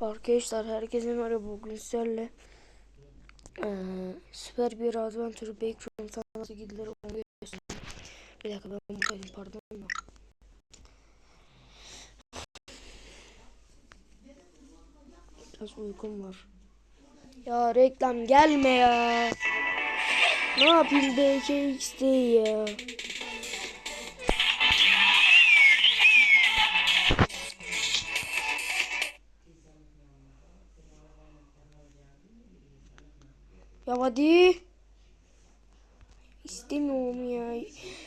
Arkadaşlar herkese merhaba bugün sizlerle eee, süper bir adventure backroom nasıl gidilir onu göstereyim. Bir dakika ben buradaydım pardon da. Biraz uykum var. Ya reklam gelme ya. Ne yapayım BKX'de ya. Ya hadi. İstemiyorum ya.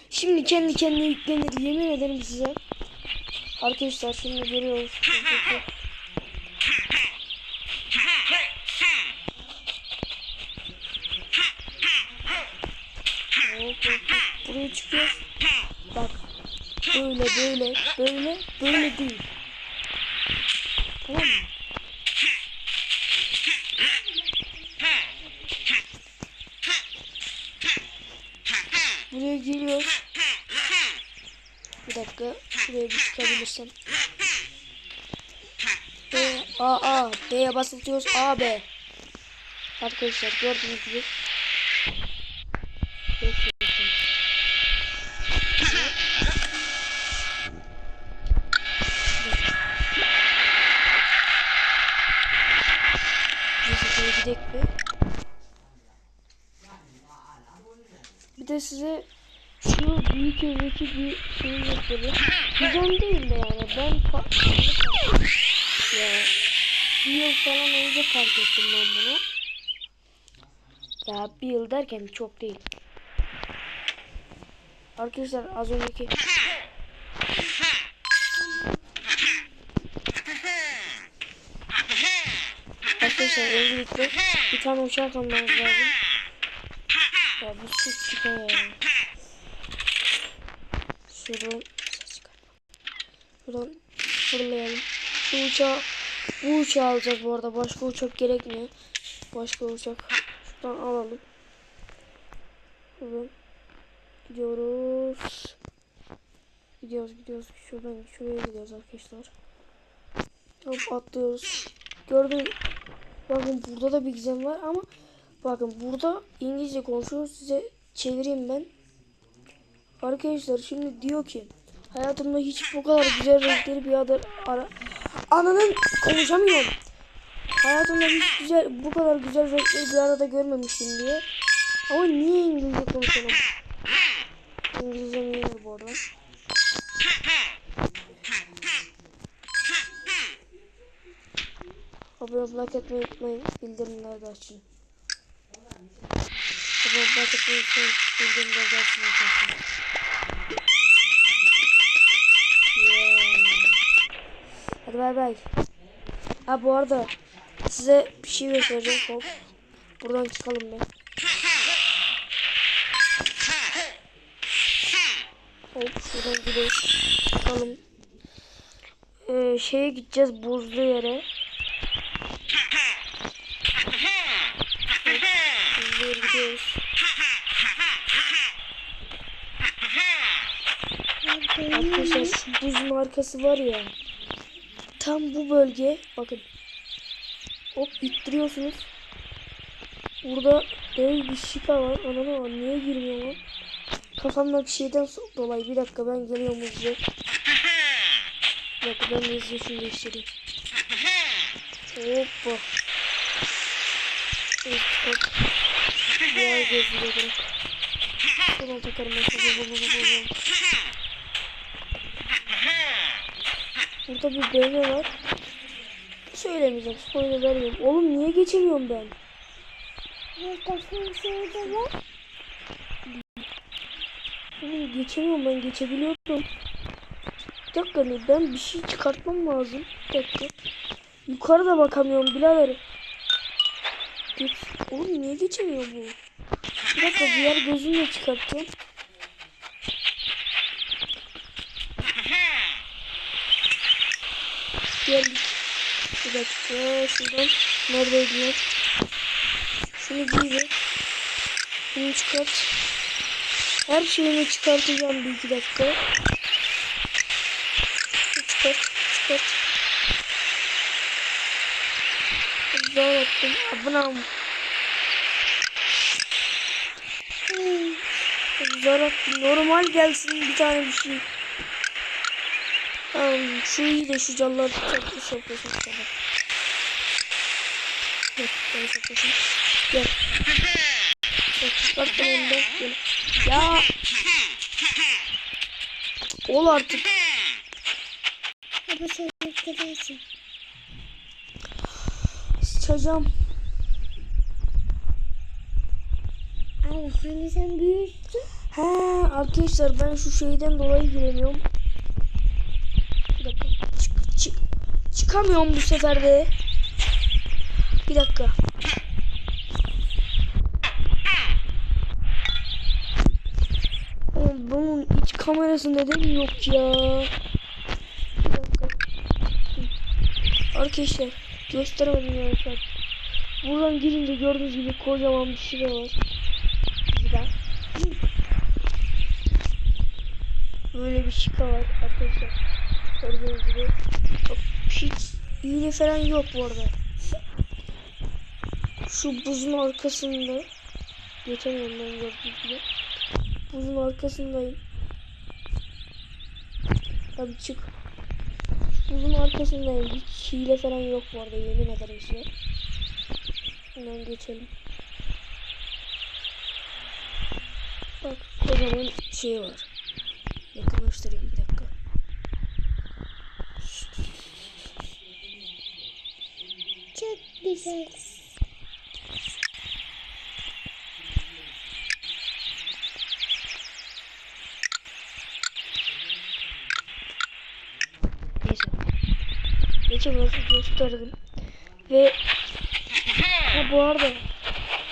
Şimdi kendi kendine yüklenir yemin ederim size. Arkadaşlar şimdi görüyoruz. Buraya çıkıyoruz. Bak. Böyle böyle böyle böyle değil. Tamam mı? Buraya geliyor. Bir dakika. Şuraya bir çıkabilirsem. B, A, A. B'ye basılıyoruz. A, B. Arkadaşlar gördüğünüz gibi. Bekliyorsun. Neyse şöyle gidelim bir. Bir de size şu büyük evdeki bir şey göstereyim. Güzel değil de yani ben fa- ya bir yıl falan önce fark ettim ben bunu. Ya bir yıl derken çok değil. Arkadaşlar az önceki Arkadaşlar öncelikle bir tane uçak almamız lazım. Ya bu ses çıkıyor ya. Şuradan ses çıkarma. Şuradan fırlayalım. Şu uçağı bu uçağı alacağız bu arada. Başka uçak gerekmiyor. Başka uçak. Şuradan alalım. Şuradan gidiyoruz. Gidiyoruz gidiyoruz. Şuradan şuraya gidiyoruz arkadaşlar. Hop atlıyoruz. Gördün. Bakın burada da bir gizem var ama bakın burada İngilizce konuşuyor. Size çevireyim ben. Arkadaşlar şimdi diyor ki hayatımda hiç bu kadar güzel renkleri bir arada ara ananın konuşamıyorum. Hayatımda hiç güzel bu kadar güzel renkleri bir arada görmemiştim diye. Ama niye İngilizce konuşalım? İngilizcem iyidir bu arada. Abone olmayı, unutmayın. Bildirimleri de açın. Unutmayın. Bildirimleri de açın arkadaşlar. Yeah. Hadi bay bay. Ha bu arada size bir şey göstereceğim. Hop. Buradan çıkalım ben. Hop şuradan gidiyoruz. Çıkalım. Ee, şeye gideceğiz buzlu yere. Buzlu yere gidiyoruz. Arkadaşlar şu buz markası var ya. Tam bu bölge. Bakın. Hop ittiriyorsunuz. Burada dev bir şika var. Ananı var. Niye girmiyor lan? Kafamda bir şeyden dolayı. Bir dakika ben geliyorum hızlı. Bir dakika ben hızlı şunu değiştireyim. Hoppa. Evet, hop. Diğer gözlüğe bırak. Şuradan takarım ben. Hop. Burada bir BMW var. Söylemeyeceğim. Spoiler vermeyeyim. Oğlum niye geçemiyorum ben? Oğlum geçemiyorum ben geçebiliyordum. Bir dakika ben bir şey çıkartmam lazım. Bir dakika. Yukarıda bakamıyorum birader. Geç. Oğlum niye geçemiyor bu? Bir dakika diğer gözümle çıkartacağım. Geldik. Bir dakika şuradan. Neredeydiler? Şunu giy ver. Şunu çıkart. Her şeyini çıkartacağım bir iki dakika. Şunu çıkart. Çıkart. Daha attım. Ablam. Zar attım. Normal gelsin bir tane bir şey. Tamam şu iyi de şu canlar çaklı soplasın sana. Gel bana soplasın. Gel. Gel da. Gel. Ya. Ol artık. Baba sen gidersin. Sıçacağım. Abi hani sen büyüksün. He arkadaşlar ben şu şeyden dolayı giremiyorum. Bir dakika. Çık, çık. Çıkamıyorum bu sefer de. Bir dakika. Oğlum bunun iç kamerası neden yok ya? Bir dakika. Arkadaşlar gösteremedim ya şu an. Buradan girince gördüğünüz gibi kocaman bir şey var. Güzel. Böyle bir şika var arkadaşlar. Gördüğünüz gibi. Çok hiç hile falan yok bu arada. Şu buzun arkasında geçemiyorum ben gördüğünüz gibi. Buzun arkasındayım. Tabii çık. Buzun arkasındayım. Hiç hile falan yok bu arada yemin ederim size. Hemen geçelim. Bak kocaman şey var. Yakınlaştırayım bir dakika. Çok güzel. geçemezsin gösterdim. Ve ha bu arada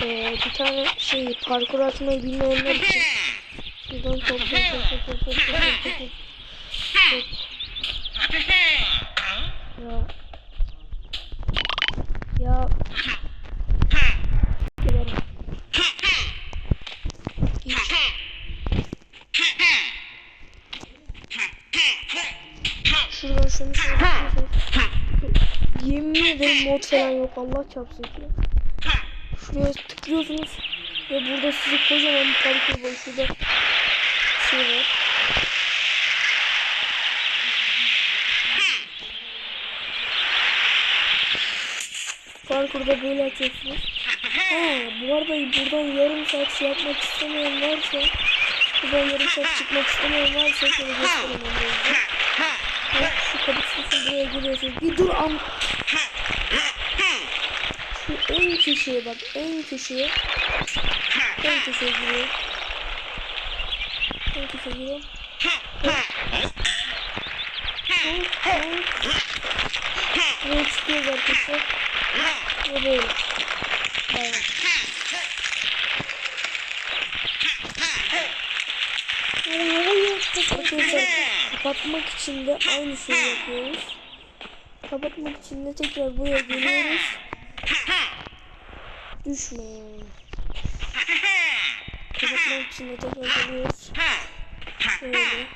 e, bir tane şey parkur atmayı bilmeyenler için şuradan topla topla topla topla topla ya ya Şuradan şunu şuradan şuradan Yemin ederim mod falan yok Allah çarpsın ki. Şuraya tıklıyorsunuz ve burada size kocaman bir parkur var. Şurada şey var. Parkurda böyle açıyorsunuz. Ha, bu arada buradan yarım saat şey yapmak istemeyen varsa buradan yarım saat çıkmak istemeyen varsa şöyle göstereyim onları. Bak şu kapısını buraya giriyorsunuz. Bir dur am. Şu en köşeye bak. En köşeye. En köşeye giriyor. En köşeye giriyor. Buraya çıkıyoruz arkadaşlar. Ve böyle. Evet. Arkadaşlar kapatmak için de aynı şeyi yapıyoruz. Kapatmak için de tekrar buraya geliyoruz. Düşme. Kapatmak için de tekrar geliyoruz. Şöyle.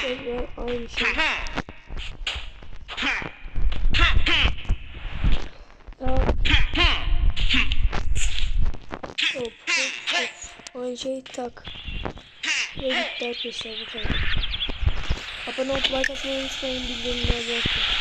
Tekrar aynı şey. Aynı şeyi tak. Ve gitti arkadaşlar bu kadar. Abone olup like atmayı unutmayın. Bildirimleri açın.